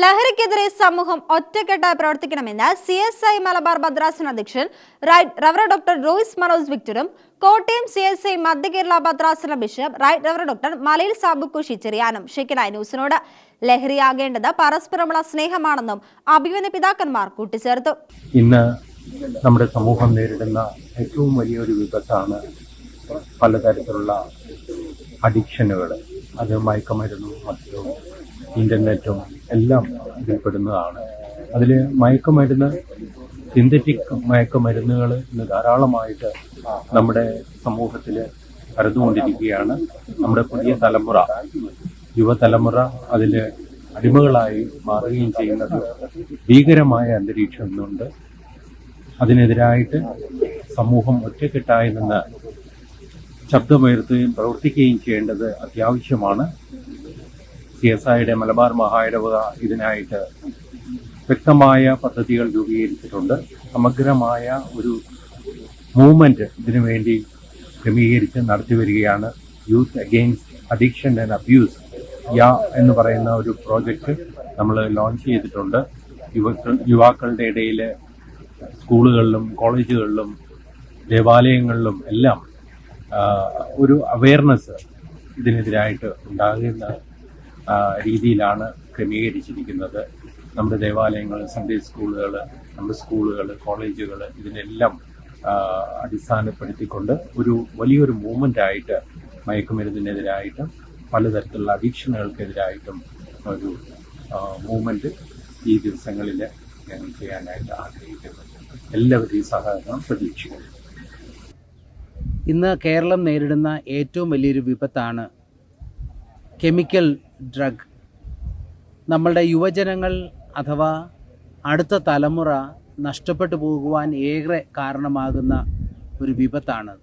ലഹരിക്കെതിരെ സമൂഹം ഒറ്റക്കെട്ടായി പ്രവർത്തിക്കണമെന്ന് സി എസ് ഐ മലബാർ ഭദ്രാസന അധ്യക്ഷൻ right rev doctor Royce Manoj വിക്ടറും Kottayam C S I മധ്യ കേരള ഭദ്രാസന ബിഷപ്പ് റൈറ്റ് റവർ ഡോക്ടർ മലയിൽ സാബുക്കുഷി ചെറിയാനും ഷെക്കിനായ ന്യൂസിനോട് ലഹരിയാകേണ്ടത് പരസ്പരമുള്ള സ്നേഹമാണെന്നും അഭിമന്യ പിതാക്കന്മാർ കൂട്ടിച്ചേർത്തു. ഇന്ന് നമ്മുടെ സമൂഹം നേരിടുന്ന ഏറ്റവും വലിയൊരു വിപത്താണ് പലതരത്തിലുള്ള അഡിക്ഷനുകൾ. അത് മയക്കുമരുന്നും മറ്റും ഇന്റർനെറ്റും എല്ലാം ഇതിൽപ്പെടുന്നതാണ് അതിൽ മയക്കുമരുന്ന് സിന്തറ്റിക് മയക്കുമരുന്നുകൾ ഇന്ന് ധാരാളമായിട്ട് നമ്മുടെ സമൂഹത്തിൽ പരന്നുകൊണ്ടിരിക്കുകയാണ്. നമ്മുടെ പുതിയ തലമുറ യുവതലമുറ അതിൽ അടിമകളായി മാറുകയും ചെയ്യുന്നത് ഭീകരമായ അന്തരീക്ഷം ഇന്നുണ്ട്. അതിനെതിരായിട്ട് സമൂഹം ഒറ്റക്കെട്ടായി നിന്ന് ശബ്ദമുയർത്തുകയും പ്രവർത്തിക്കുകയും ചെയ്യേണ്ടത് അത്യാവശ്യമാണ്. സി എസ് ഐയുടെ മലബാർ മഹായിടവക ഇതിനായിട്ട് വ്യക്തമായ പദ്ധതികൾ രൂപീകരിച്ചിട്ടുണ്ട്. സമഗ്രമായ ഒരു മൂവ്മെന്റ് ഇതിനുവേണ്ടി ക്രമീകരിച്ച് നടത്തി വരികയാണ്. Youth against addiction and abuse യാ എന്ന് പറയുന്ന ഒരു പ്രോജക്റ്റ് നമ്മൾ ലോഞ്ച് ചെയ്തിട്ടുണ്ട്. യുവക്കൾ യുവാക്കളുടെ ഇടയിൽ സ്കൂളുകളിലും കോളേജുകളിലും ദേവാലയങ്ങളിലും എല്ലാം ഒരു അവയർനെസ് ഇതിനെതിരായിട്ട് ഉണ്ടാകുന്ന രീതിയിലാണ് ക്രമീകരിച്ചിരിക്കുന്നത്. നമ്മുടെ ദേവാലയങ്ങൾ സൺഡേ സ്കൂളുകൾ നമ്മുടെ സ്കൂളുകൾ കോളേജുകൾ ഇതിനെല്ലാം അടിസ്ഥാനപ്പെടുത്തിക്കൊണ്ട് ഒരു വലിയൊരു മൂവ്മെന്റ് ആയിട്ട് മയക്കുമരുന്നിനെതിരായിട്ടും പലതരത്തിലുള്ള അഡീക്ഷനുകൾക്കെതിരായിട്ടും ഒരു മൂവ്മെന്റ് ഈ ദിവസങ്ങളിൽ ഞങ്ങൾ ചെയ്യാനായിട്ട് ആഗ്രഹിക്കുന്നു. എല്ലാവരുടെയും സഹകരണം പ്രതീക്ഷിക്കുന്നു. ഇന്ന് കേരളം നേരിടുന്ന ഏറ്റവും വലിയൊരു വിപത്താണ് കെമിക്കൽ ഡ്രഗ്. നമ്മളുടെ യുവജനങ്ങൾ അഥവാ അടുത്ത തലമുറ നഷ്ടപ്പെട്ടു പോകുവാൻ ഏറെ കാരണമാകുന്ന ഒരു വിപത്താണ്.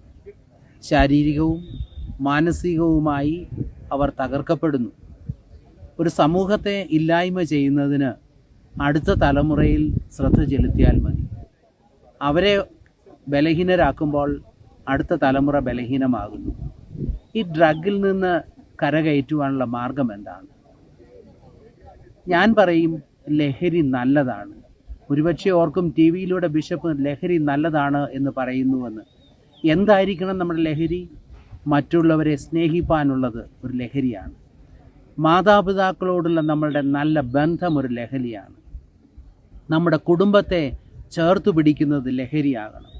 ശാരീരികവും മാനസികവുമായി അവർ തകർക്കപ്പെടുന്നു. ഒരു സമൂഹത്തെ ഇല്ലായ്മ ചെയ്യുന്നതിന് അടുത്ത തലമുറയിൽ ശ്രദ്ധ ചെലുത്തിയാൽ മതി. അവരെ ബലഹീനരാക്കുമ്പോൾ അടുത്ത തലമുറ ബലഹീനമാകുന്നു. ഈ ഡ്രഗിൽ നിന്ന് കരകയറ്റുവാനുള്ള മാർഗം എന്താണ്? ഞാൻ പറയും ലഹരി നല്ലതാണ്. ഒരുപക്ഷെ ഓർക്കും ടി വിയിലൂടെ ബിഷപ്പ് ലഹരി നല്ലതാണ് എന്ന് പറയുന്നുവെന്ന്. എന്തായിരിക്കണം നമ്മുടെ ലഹരി? മറ്റുള്ളവരെ സ്നേഹിപ്പാനുള്ളത് ഒരു ലഹരിയാണ്. മാതാപിതാക്കളോടുള്ള നമ്മളുടെ നല്ല ബന്ധം ഒരു ലഹരിയാണ്. നമ്മുടെ കുടുംബത്തെ ചേർത്ത് പിടിക്കുന്നത് ലഹരിയാകണം.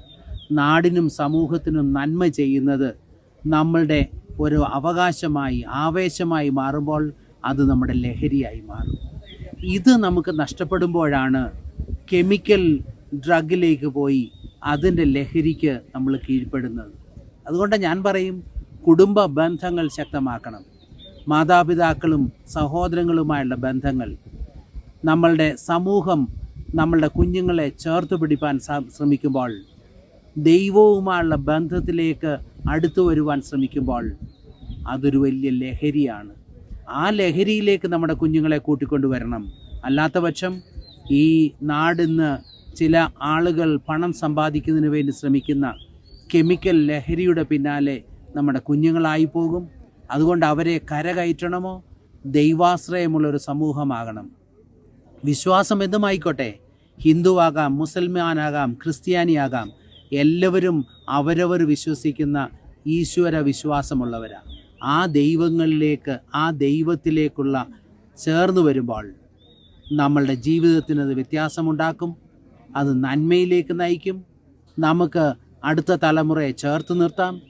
നാടിനും സമൂഹത്തിനും നന്മ ചെയ്യുന്നത് നമ്മളുടെ ഒരു അവകാശമായി ആവേശമായി മാറുമ്പോൾ അത് നമ്മുടെ ലഹരിയായി മാറും. ഇത് നമുക്ക് നഷ്ടപ്പെടുമ്പോഴാണ് കെമിക്കൽ ഡ്രഗിലേക്ക് പോയി അതിന്റെ ലഹരിക്ക് നമ്മൾ കീഴ്പ്പെടുന്നത്. അതുകൊണ്ട് ഞാൻ പറയും കുടുംബ ബന്ധങ്ങൾ ശക്തമാക്കണം. മാതാപിതാക്കളും സഹോദരങ്ങളുമായുള്ള ബന്ധങ്ങൾ നമ്മളുടെ സമൂഹം നമ്മളുടെ കുഞ്ഞുങ്ങളെ ചേർത്ത് പിടിപ്പാൻ ശ്രമിക്കുമ്പോൾ ദൈവവുമായുള്ള ബന്ധത്തിലേക്ക് അടുത്തു വരുവാൻ ശ്രമിക്കുമ്പോൾ അതൊരു വലിയ ലഹരിയാണ്. ആ ലഹരിയിലേക്ക് നമ്മുടെ കുഞ്ഞുങ്ങളെ കൂട്ടിക്കൊണ്ടുവരണം അല്ലാത്ത പക്ഷം ഈ നാടിന്ന് ചില ആളുകൾ പണം സമ്പാദിക്കുന്നതിന് വേണ്ടി ശ്രമിക്കുന്ന കെമിക്കൽ ലഹരിയുടെ പിന്നാലെ നമ്മുടെ കുഞ്ഞുങ്ങളായി പോകും. അതുകൊണ്ട് അവരെ കരകയറ്റണമോ? ദൈവാശ്രയമുള്ളൊരു സമൂഹമാകണം. വിശ്വാസം എന്തുമായിക്കോട്ടെ? ഹിന്ദുവാകാം മുസൽമാനാകാം ക്രിസ്ത്യാനിയാകാം. എല്ലാവരും അവരവർ വിശ്വസിക്കുന്ന ഈശ്വര വിശ്വാസമുള്ളവരാണ് ആ ദൈവങ്ങളിലേക്ക് ആ ദൈവത്തിലേക്കുള്ള ചേർന്ന് വരുമ്പോൾ നമ്മളുടെ ജീവിതത്തിന് അത് വ്യത്യാസമുണ്ടാക്കും അത് നന്മയിലേക്ക് നയിക്കും. നമുക്ക് അടുത്ത തലമുറയെ ചേർത്ത് നിർത്താം.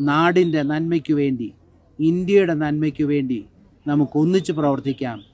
നാടിന്റെ നന്മയ്ക്ക് വേണ്ടി ഇന്ത്യയുടെ നന്മയ്ക്ക് വേണ്ടി നമുക്കൊന്നിച്ച് പ്രവർത്തിക്കാം.